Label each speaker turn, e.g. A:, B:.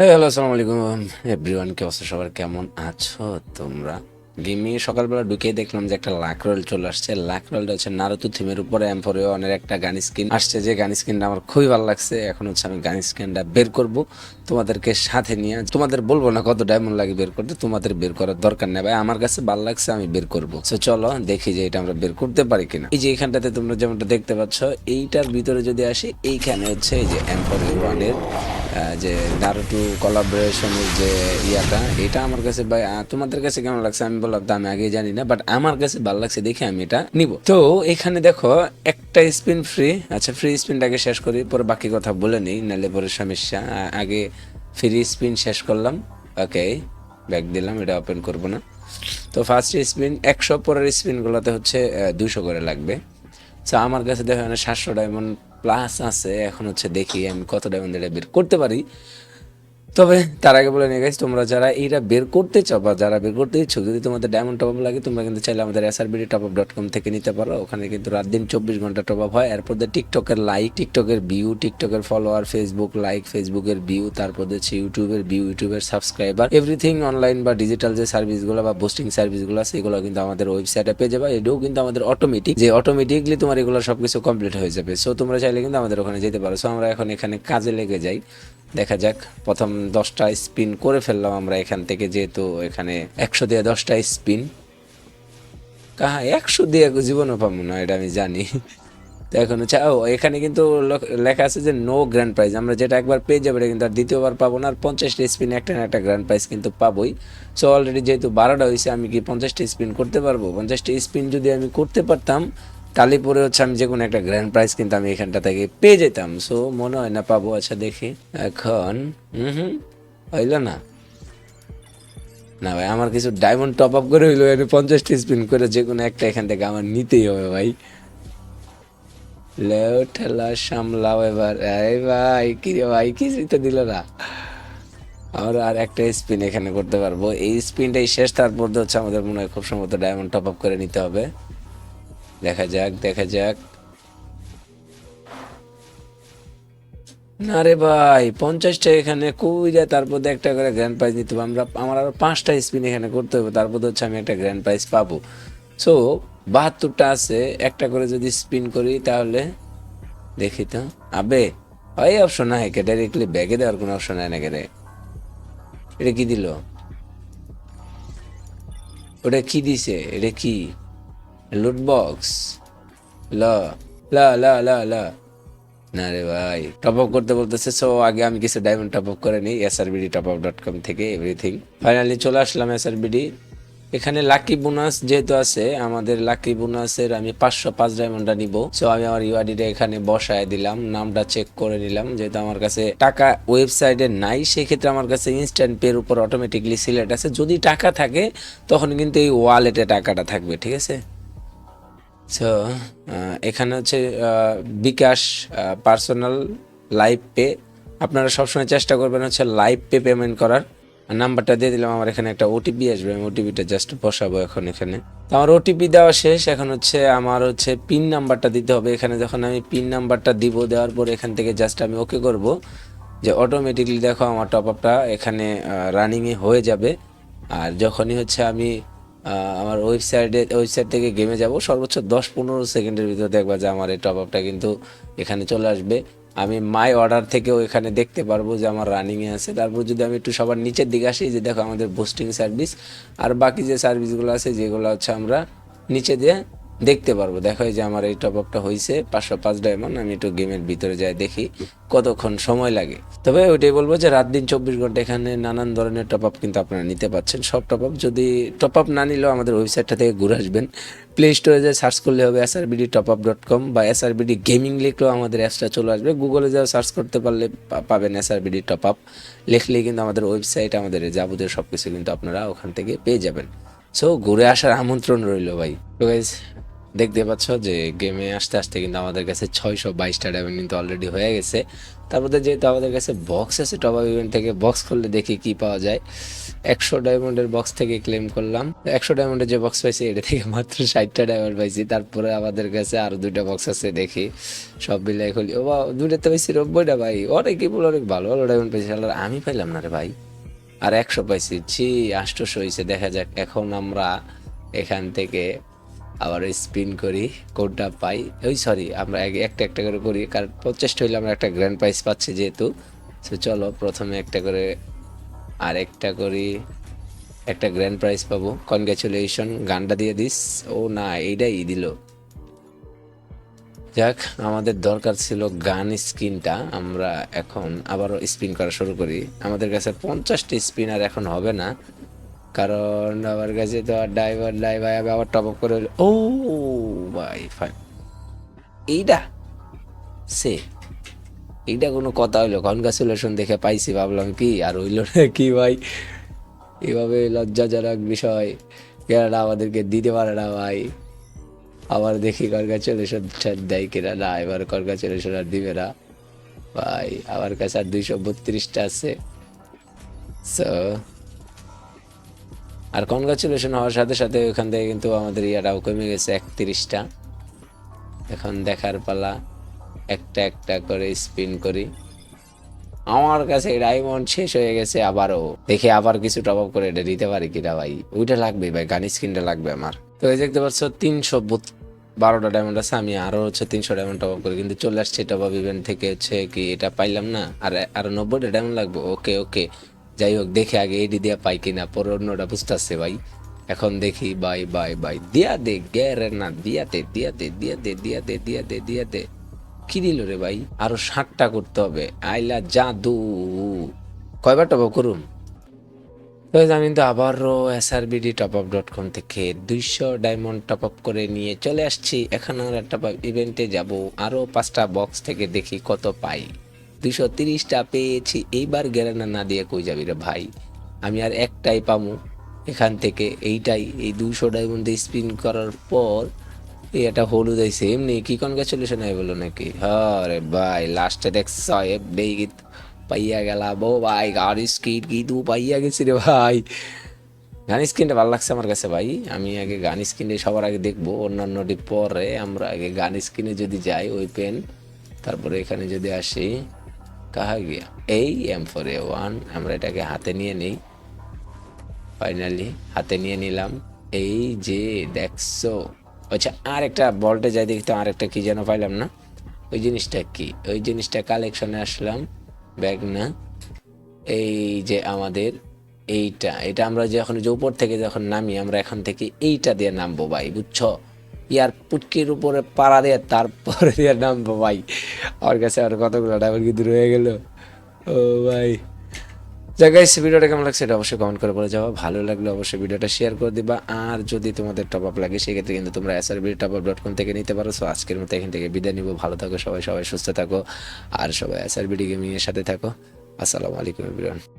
A: Hello আসসালামু আলাইকুম everyone কে অবস্থা? সবার কেমন আছো তোমরা? গেমে সকালবেলা ঢুকে দেখলাম যে একটা লাক রোল চলে আসছে। লাক রোলটা হচ্ছে নারুতু থিমের উপরে অ্যাম্পোরিয়নের একটা গান স্কিন আসছে। যে গান স্কিনটা আমার খুবই ভালো লাগছে, এখন হচ্ছে আমি গান স্কিনটা বের করব। তোমাদেরকে সাথে নিয়ে তোমাদের বলব না কত ডায়মন্ড লাগে বের করতে তোমাদের বের করার দরকার নেই। ভাই আমার কাছে ভালো লাগছে আমি বের করব। তো চলো দেখি যে এটা আমরা বের করতে পারি কিনা। এই যে এখানটাতে তোমরা যেমনটা দেখতে পাচ্ছ এইটার ভিতরে যদি আসি এইখানে হচ্ছে এই যে অ্যাম্পোরিয়নের আহ, যে নারুটু কোলাবোরেশনের যে ইয়াটা এটা আমার কাছে ভাই তোমাদের কাছে কেমন লাগছে? আমি বললাম আমি আগে জানি না বাট আমার কাছে ভালো লাগছে দেখে আমি এটা নিব। তো এখানে দেখো একটা স্পিন ফ্রি আচ্ছা ফ্রি স্পিনটাকে শেষ করি, পরে বাকি কথা বলে নিই, নাহলে পরে সমস্যা আগে ফ্রি স্পিন শেষ করলাম। ওকে ব্যাক দিলাম, এটা ওপেন করব না। তো ফার্স্ট স্পিন একশো পরের স্পিনগুলোতে হচ্ছে দুশো করে লাগবে। তো আমার কাছে দেখো এখানে সাতশো ডায়মন্ড প্লাস আছে, এখন হচ্ছে দেখি আমি কত ডায়মন্ড এটা বের করতে পারি। তবে তার আগে বলে নিয়ে গেছি তোমরা যারা এইটা বের করতে চাও বা যারা বের করতে ইচ্ছুক, যদি তোমাদের ডায়মন্ড টপ আপ লাগে, তোমরা কিন্তু চাইলে আমাদের SRBD top up dot com থেকে নিতে পারো। ওখানে কিন্তু রাত দিন চব্বিশ ঘণ্টা টপ আপ হয়। এরপর দিয়ে টিকটকের লাইক টিকটকের ভিউ টিকটকের ফলোয়ার ফেসবুক লাইক ফেসবুকের ভিউ তারপর হচ্ছে ইউটিউবের ভিউ ইউটিউবের সাবস্ক্রাইবার এভরিথিং অনলাইন বা ডিজিটাল যে সার্ভিসগুলো বা বুস্টিং সার্ভিসগুলো আছে, এগুলো কিন্তু আমাদের ওয়েবসাইটে পেয়ে যাবে। এটাও কিন্তু আমাদের অটোমেটিক যে অটোমেটিকলি তোমার এগুলো সবকিছু কমপ্লিট হয়ে যাবে। সো তোমরা চাইলে কিন্তু আমাদের ওখানে যেতে পারো। সো আমরা এখন এখানে কাজে লেগে যাই। দেখা যাক, প্রথম দশটা স্পিন করে ফেললাম আমরা এখান থেকে, যেহেতু এখানে একশো দিয়ে দশটা স্পিন কাহা, একশো দিয়ে জীবনও পাবো না, এটা আমি জানি। তো এখন ও, এখানে কিন্তু লেখা আছে যে নো গ্র্যান্ড প্রাইজ আমরা যেটা একবার পেয়ে যাব, এটা কিন্তু আর দ্বিতীয়বার পাবো না, আর পঞ্চাশটা স্পিন একটা না একটা গ্র্যান্ড প্রাইজ কিন্তু পাবোই। সো অলরেডি যেহেতু বারোটা হয়েছে, আমি কি পঞ্চাশটা স্পিন করতে পারব? পঞ্চাশটা স্পিন যদি আমি করতে পারতাম তাহলে পরে হচ্ছে আমি যে কোনো একটা গ্র্যান্ড প্রাইজ কিন্তু আমি এখানটা থেকে পেয়ে যেতাম। সো মনে হয় না পাবো আচ্ছা দেখি। এখন হুম হুম, হইল না। না ভাই, আমার কিছু ডায়মন্ড টপ আপ করে হইল আমি পঞ্চাশটি স্পিন করে যে কোনো একটা এখান থেকে আমার নিতেই হবে ভাই। লেও ঠেলা সামলাও এবার। এই ভাই, কি রে ভাই কিছুই তো দিল না? আর একটা স্পিন এখানে করতে পারব। এই স্পিনটাই শেষ, তারপর হচ্ছে আমাদের মনে হয় খুব সম্ভবত ডায়মন্ড টপ আপ করে নিতে হবে। দেখা যাক দেখা যাক। না রে ভাই, পঞ্চাশটা এখানে কই যায় তারপর একটা করে গ্র্যান্ড প্রাইজ নিতে হবে। আমরা, আমার আরও পাঁচটা স্পিন এখানে করতে হবে, তারপর হচ্ছে আমি একটা গ্র্যান্ড প্রাইজ পাবো। সো বাহাত্তরটা আছে, একটা করে যদি স্পিন করি তাহলে দেখি তো। আবে ওই অপশন নাই কে ডাইরেক্টলি ব্যাগে দেওয়ার কোনো অপশন নাই না রে? এটা কি দিল? ওটা কি দিছে? এটা কি? লুট বক্স ল ল ল ল না রে ভাই টপ আপ করতে বলতেছে সো আগে আমি কিছু ডায়মন্ড টপ আপ করে নিই SRBD top up dot com থেকে এভরিথিং ফাইনালি চলে আসলাম এসআরবিডি এখানে লাকি বোনাস যেহেতু আছে, আমাদের লাকি বোনাসের আমি পাঁচশো পাঁচ ডায়মন্ডটা নিব। সো আমি আমার ইউআইডিটা এখানে বসায় দিলাম, নামটা চেক করে নিলাম, যেহেতু আমার কাছে টাকা ওয়েবসাইটে নাই, সেক্ষেত্রে আমার কাছে ইনস্ট্যান্ট পের উপর অটোমেটিকলি সিলেক্ট আছে। যদি টাকা থাকে, তখন কিন্তু এই ওয়ালেটে টাকাটা থাকবে, ঠিক আছে? সো এখানে হচ্ছে বিকাশ পার্সোনাল লাইভ পে আপনারা সবসময় চেষ্টা করবেন হচ্ছে লাইভ পে পেমেন্ট করার। নাম্বারটা দিয়ে দিলাম, আমার এখানে একটা ওটিপি আসবে, আমি ওটিপিটা জাস্ট বসাবো এখন এখানে। তো আমার ওটিপি দেওয়া শেষ, এখন হচ্ছে আমার হচ্ছে পিন নাম্বারটা দিতে হবে। এখানে যখন আমি পিন নাম্বারটা দিব, দেওয়ার পর এখান থেকে জাস্ট আমি ওকে করব। যে অটোমেটিকলি দেখো, আমার টপ আপটা এখানে রানিংয়ে হয়ে যাবে। আর যখনই হচ্ছে আমি আমার ওয়েবসাইটে ওয়েবসাইট থেকে গেমে যাব। সর্বোচ্চ দশ পনেরো সেকেন্ডের ভিতরে দেখবা যে আমার এই টপ আপটা কিন্তু এখানে চলে আসবে। আমি মাই অর্ডার থেকেও এখানে দেখতে পারব যে আমার রানিংয়ে আছে। তারপর যদি আমি একটু সবার নিচের দিকে আসি যে দেখো আমাদের বুস্টিং সার্ভিস আর বাকি যে সার্ভিসগুলো আছে, যেগুলো হচ্ছে আমরা নিচে দিয়ে দেখতে পারব। দেখো যে আমার এই টপ আপটা হয়েছে পাঁচশো পাঁচ ডায়মন্ড আমি একটু গেমের ভিতরে যাই দেখি কতক্ষণ সময় লাগে। তবে ওইটাই বলব যে রাত দিন চব্বিশ ঘণ্টা এখানে নানান ধরনের টপ আপ কিন্তু আপনারা নিতে পাচ্ছেন। সব টপ আপ যদি টপ আপ না নিলেও আমাদের ওয়েবসাইটটা থেকে ঘুরে আসবেন। প্লে স্টোরে যে সার্চ করলে হবে SRBD top up dot com বা এসআরবিডি গেমিং লিখলেও আমাদের অ্যাপসটা চলে আসবে। গুগলে যাও সার্চ করতে পারলে পাবেন এসআরবিডি টপ আপ লিখলেই কিন্তু আমাদের ওয়েবসাইট আমাদের যাবতীয় সব কিছু কিন্তু আপনারা ওখান থেকে পেয়ে যাবেন। সো ঘুরে আসার আমন্ত্রণ রইল ভাই। দেখতে পাচ্ছ যে গেমে আসতে আসতে কিন্তু আমাদের কাছে ছয়শো বাইশটা ডায়মন্ড কিন্তু অলরেডি হয়ে গেছে। তারপরে যেহেতু আমাদের কাছে বক্স আছে টপ আপ ইভেন্ট থেকে বক্স খুললে দেখি কি পাওয়া যায়। একশো ডায়মন্ডের বক্স থেকে ক্লেম করলাম। একশো ডায়মন্ডের যে বক্স পাইছি, এটা থেকে মাত্র ষাটটা ডায়মন্ড পাইছি। তারপরে আমাদের কাছে আরও দুইটা বক্স আছে দেখি। সব মিলাই খুলি। ও বা দুইটাতে পাইছি নব্বইটা ভাই। অনেক কি বলে অনেক ভালো ভালো ডায়মন্ড পাইছি। আমি পাইলাম না রে ভাই। আর একশো পাইছি, ছি, আষ্টশো হয়েছে দেখা যাক, এখন আমরা এখান থেকে আবার স্পিন করি কোডটা পাই। ওই সরি আমরা একটা একটা করে করি, কারণ পঞ্চাশটা হইলে আমরা একটা গ্র্যান্ড প্রাইজ পাচ্ছি যেহেতু। সো চলো, প্রথমে একটা করে আর একটা করি, একটা গ্র্যান্ড প্রাইজ পাবো। কনগ্রাচুলেশন গানটা দিয়ে দিস। ও না, এইটাই দিল। যাক, আমাদের দরকার ছিল গান স্পিনটা আমরা এখন আবারও স্পিন করা শুরু করি। আমাদের কাছে পঞ্চাশটা স্পিনার এখন হবে না। কারণ আমার কাছে তো আর ড্রাইভার নাই ভাই, আমি আবার টপ আপ করে ও ভাই ফাইন এইটা সে? এইটা কোনো কথা হইল? কনগ্রাচুলেশন দেখে পাইছি, ভাবলাম কি আর হইল না কি ভাই? এভাবে লজ্জাজনক বিষয়। কেনাডা আমাদেরকে দিতে পারে না ভাই। আবার দেখি কনগ্রাচুলেশন দেয় কিনা না, এবার কনগ্রাচুলেশন আর দিবে না। ভাই, আমার কাছে আর দুইশো বত্রিশটা আছে। সো আর কনগ্রাচুলেশন হওয়ার সাথে সাথে ওখান থেকে কিন্তু আমাদের ইয়াটাও কমে গেছে একত্রিশটা। এখন দেখার পালা, একটা একটা করে স্পিন করি। আমার কাছে ডায়মন্ড শেষ হয়ে গেছে আবারও। দেখে আবার কিছু টপ আপ করে এটা দিতে পারি কিনা ভাই। ওইটা লাগবে ভাই, গান স্ক্রিনটা লাগবে আমার। তো এই দেখতে পাচ্ছ, তিনশো বারোটা ডায়মন্ড আছে, আমি আরও হচ্ছে তিনশো ডায়মন্ড টপ আপ করি। কিন্তু চলে আসছে টপ আপ ইভেন্ট থেকে হচ্ছে কি, এটা পাইলাম না। আর আরও নব্বইটা ডায়মন্ড লাগবে। ওকে ওকে যাই হোক, দেখে আগে এডি দিয়া পাই কিনা, পরে অন্যটা বুঝতেছে ভাই। এখন দেখি, বাই বাই বাই। দিয়া দে গেরে না দিয়াতে দিয়াতে দিয়াতে দিয়াতে দিয়াতে দিয়াতে কি দিল রে ভাই? আরও ষাটটা করতে হবে। আইলা জাদু। কয়বার টপ আপ করুন আমি তো আবারও SRBD top up dot com থেকে দুইশো ডায়মন্ড টপ আপ করে নিয়ে চলে আসছি। এখন আর একটা ইভেন্টে যাব। আরও পাঁচটা বক্স থেকে দেখি কত পাই। দুইশো তিরিশটা পেয়েছি, এইবার গেরানা না দিয়ে কই যাবি রে ভাই? আমি আর একটাই পামু। এখান থেকে এইটাই, এই দুশো ডায়মন্ডে স্পিন করার পর একটা হলুদ আইছে। এমনি কি কনগ্রাচুলেশন আই বলো নাকি? আরে ভাই লাস্টে দেখছ এফডি গীত পাইয়া গেলাম। ও ভাই গাড়ি স্কিট কি তু পাইয়া গেছি রে ভাই। গান স্ক্রিনটা ভালো লাগছে আমার কাছে ভাই। আমি আগে গান স্ক্রিনে সবার আগে দেখব অন্যান্যটি পরে আমরা আগে গান স্ক্রিনে যদি যাই, ওই পেন তারপরে এখানে যদি আসি। কাহা গিয়া? এই এম ফোর এ ওয়ান আমরা এটাকে হাতে নিয়ে নিই। ফাইনালি হাতে নিয়ে নিলাম। এই যে, দেখছ? আচ্ছা আর একটা বলটে যাই দেখি তো আর একটা কি যেন পাইলাম না? ওই জিনিসটা কি? ওই জিনিসটা কালেকশনে আসলাম। ব্যাগ না। এই যে আমাদের এইটা। এটা আমরা যখন যে উপর থেকে যখন নামি, আমরা এখন থেকে এইটা দিয়ে নামবো ভাই, বুঝছ? ইয়ার পুটকির উপরে পাড়া দিয়ে তারপরে দিয়ে ভাই। আমার কাছে আর কতগুলো ডাবল কিন্তু রয়ে গেল। ও ভাই। গাইস ভিডিওটা কেমন লাগছে এটা অবশ্যই কমেন্ট করে বলে যাওয়া ভালো লাগলে অবশ্যই ভিডিওটা শেয়ার করে দিবা। আর যদি তোমাদের টপ আপ লাগে, সেক্ষেত্রে কিন্তু তোমরা SRB top up dot com থেকে নিতে পারো। সো আজকের মতো এখান থেকে বিদায় নিব। ভালো থাকো সবাই সবাই সুস্থ থাকো। আর সবাই এসআরবিডি গেমিংয়ের সাথে থাকো। আসসালামু আলাইকুম এভরিওয়ান